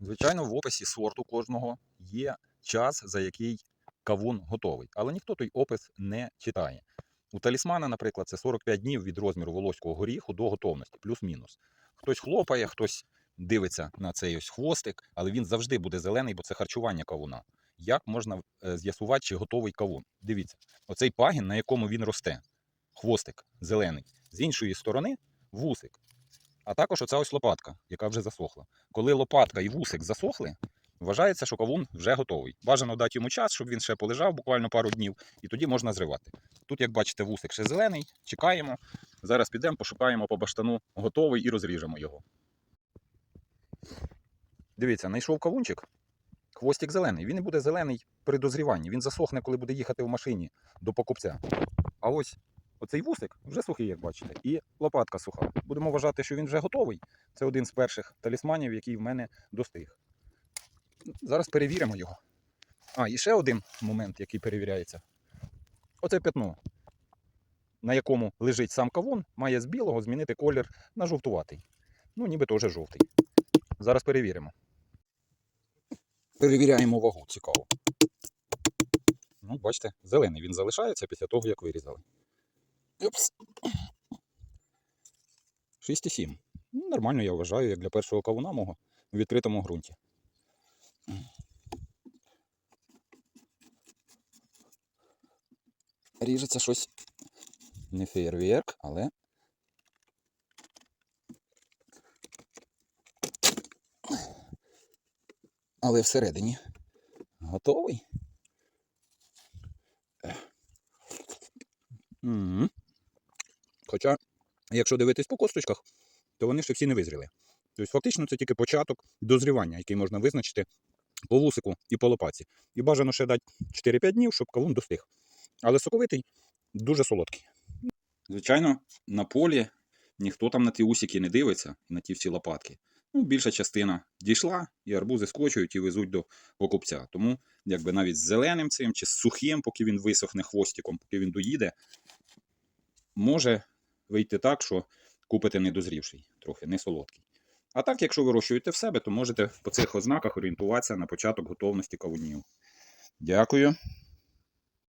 Звичайно, в описі сорту кожного є час, за який кавун готовий, але ніхто той опис не читає. У талісмана, наприклад, це 45 днів від розміру волоського горіху до готовності, плюс-мінус. Хтось хлопає, хтось дивиться на цей ось хвостик, але він завжди буде зелений, бо це харчування кавуна. Як можна е, з'ясувати, чи готовий кавун? Дивіться, оцей пагін, на якому він росте, хвостик зелений, з іншої сторони вусик. А також оця ось лопатка, яка вже засохла. Коли лопатка і вусик засохли, вважається, що кавун вже готовий. Бажано дати йому час, щоб він ще полежав буквально пару днів, і тоді можна зривати. Тут, як бачите, вусик ще зелений, чекаємо. Зараз підемо, пошукаємо по баштану готовий і розріжемо його. Дивіться, знайшов кавунчик, хвостик зелений. Він не буде зелений при дозріванні. Він засохне, коли буде їхати в машині до покупця. А ось оцей вусик вже сухий, як бачите, і лопатка суха. Будемо вважати, що він вже готовий. Це один з перших талісманів, який в мене достиг. Зараз перевіримо його. А, і ще один момент, який перевіряється. Оце пятно, на якому лежить сам кавун, має з білого змінити колір на жовтуватий. Ну, ніби теж жовтий. Зараз перевіримо. Перевіряємо вагу, цікаво. Ну, бачите, зелений він залишається після того, як вирізали. Опс. 6,7. Ну, нормально, я вважаю, як для першого кавуна мого у відкритому ґрунті. Ріжеться щось не фейерверк, але. Але всередині. Готовий? М. Хоча, якщо дивитись по косточках, то вони ще всі не визріли. Тобто, фактично, це тільки початок дозрівання, який можна визначити по вусику і по лопаці. І бажано ще дати 4-5 днів, щоб кавун достиг. Але соковитий дуже солодкий. Звичайно, на полі ніхто там на ті усики не дивиться, на ті всі лопатки. Ну, більша частина дійшла, і арбузи скочують і везуть до покупця. Тому, якби навіть з зеленим цим чи з сухим, поки він висохне хвостиком, поки він доїде, може вийти так, що купите недозрівший, трохи не солодкий. А так, якщо вирощуєте в себе, то можете по цих ознаках орієнтуватися на початок готовності кавунів. Дякую.